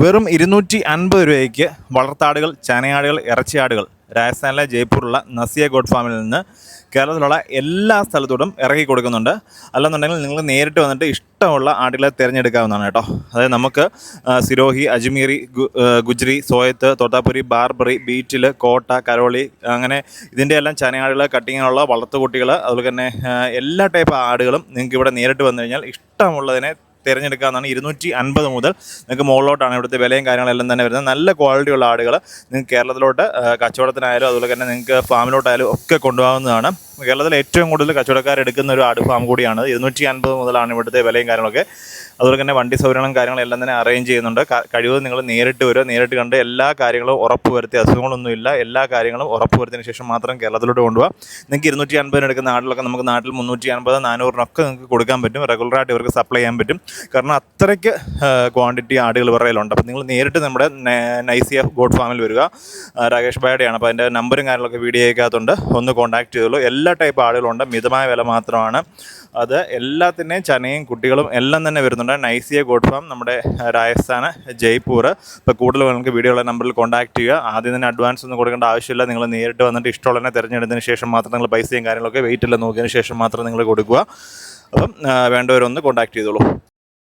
വെറും ഇരുന്നൂറ്റി അൻപത് രൂപയ്ക്ക് വളർത്താടുകൾ ചനയാടുകൾ ഇറച്ചിയാടുകൾ രാജസ്ഥാനിലെ ജയ്പൂരിലുള്ള നസിയ ഗോഡ് ഫാമിൽ നിന്ന് കേരളത്തിലുള്ള എല്ലാ സ്ഥലത്തോടും ഇറക്കി കൊടുക്കുന്നുണ്ട്. അല്ലെന്നുണ്ടെങ്കിൽ നിങ്ങൾ നേരിട്ട് വന്നിട്ട് ഇഷ്ടമുള്ള ആടുകളെ തിരഞ്ഞെടുക്കാവുന്നതാണ് കേട്ടോ. അതായത് നമുക്ക് സിരോഹി അജ്മീറി ഗുജ്രി സോയത്ത് തോട്ടാപുരി ബാർബറി ബീറ്റിൽ കോട്ട കരോളി അങ്ങനെ ഇതിന്റെ എല്ലാം ചനയാടുകൾ കട്ടിങ്ങിനുള്ള വളർത്തുകുട്ടികൾ അതുപോലെ തന്നെ എല്ലാ ടൈപ്പ് ആടുകളും നിങ്ങൾക്ക് ഇവിടെ നേരിട്ട് വന്നു കഴിഞ്ഞാൽ ഇഷ്ടമുള്ളതിനെ തിരഞ്ഞെടുക്കാവുന്നതാണ്. ഇരുന്നൂറ്റി അൻപത് മുതൽ നിങ്ങൾക്ക് മുകളിലോട്ടാണ് ഇവിടുത്തെ വിലയും കാര്യങ്ങളെല്ലാം തന്നെ വരുന്നത്. നല്ല ക്വാളിറ്റിയുള്ള ആടുകൾ നിങ്ങൾക്ക് കേരളത്തിലോട്ട് കച്ചവടത്തിനായാലും അതുപോലെ തന്നെ നിങ്ങൾക്ക് ഫാമിലോട്ടായാലും ഒക്കെ കൊണ്ടുപോകാവുന്നതാണ്. കേരളത്തിൽ ഏറ്റവും കൂടുതൽ കച്ചവടക്കാർ എടുക്കുന്ന ഒരു ആട് ഫാം കൂടിയാണ്. ഇരുന്നൂറ്റി അൻപത് മുതലാണ് ഇവിടുത്തെ വിലയും കാര്യങ്ങളൊക്കെ. അതുപോലെ തന്നെ വണ്ടി സൗകര്യങ്ങളും കാര്യങ്ങളും എല്ലാം തന്നെ അറേഞ്ച് ചെയ്യുന്നുണ്ട്. കഴിവ് നിങ്ങൾ നേരിട്ട് വരിക നേരിട്ട് കണ്ട് എല്ലാ കാര്യങ്ങളും ഉറപ്പ് വരുത്തി അസുഖങ്ങളൊന്നുമില്ല എല്ലാ കാര്യങ്ങളും ഉറപ്പ് വരുത്തിയതിന് ശേഷം മാത്രം കേരളത്തിലോട്ട് കൊണ്ടുപോകാം നിങ്ങൾക്ക് ഇരുന്നൂറ്റി അൻപതിന് എടുക്കുന്ന ആടിലൊക്കെ നമുക്ക് നാട്ടിൽ മുന്നൂറ്റി അൻപത് നാനൂറിനൊക്കെ നിങ്ങൾക്ക് കൊടുക്കാൻ പറ്റും. റെഗുലറായിട്ട് ഇവർക്ക് സപ്ലൈ ചെയ്യാൻ പറ്റും. കാരണം അത്രയ്ക്ക് ക്വാണ്ടിറ്റി ആടുകൾ വിറയിലുണ്ട് അപ്പോൾ നിങ്ങൾ നേരിട്ട് നമ്മുടെ നൈസിയ ഗോഡ് ഫാമിൽ വരിക. രാകേഷ് ബായുടെയാണ് അപ്പോൾ അതിന്റെ നമ്പറും കാര്യങ്ങളൊക്കെ വീഡിയോയ്ക്കകത്തുണ്ട്. ഒന്ന് കോൺടാക്ട് ചെയ്തോളൂ. എല്ലാ ടൈപ്പ് ആളുകളുണ്ട്. മിതമായ വില മാത്രമാണ്. അത് എല്ലാത്തിന്റെയും ചനയും കുട്ടികളും എല്ലാം തന്നെ വരുന്നുണ്ട്. നൈസിയ ഗോഡ് ഫാം നമ്മുടെ രാജസ്ഥാന് ജയ്പൂർ. ഇപ്പോൾ കൂടുതൽ നിങ്ങൾക്ക് വീഡിയോയുള്ള നമ്പറിൽ കോൺടാക്ട് ചെയ്യുക. ആദ്യം തന്നെ അഡ്വാൻസ് ഒന്നും കൊടുക്കേണ്ട ആവശ്യമില്ല. നിങ്ങൾ നേരിട്ട് വന്നിട്ട് ഇഷ്ടമുള്ളതിനെ തിരഞ്ഞെടുത്തതിന് ശേഷം മാത്രം നിങ്ങൾ പൈസയും കാര്യങ്ങളൊക്കെ വെയിറ്റ് എല്ലാം നോക്കിയതിന് ശേഷം മാത്രം നിങ്ങൾ കൊടുക്കുക. അപ്പം വേണ്ടവരൊന്ന് കോൺടാക്ട് ചെയ്തോളൂ.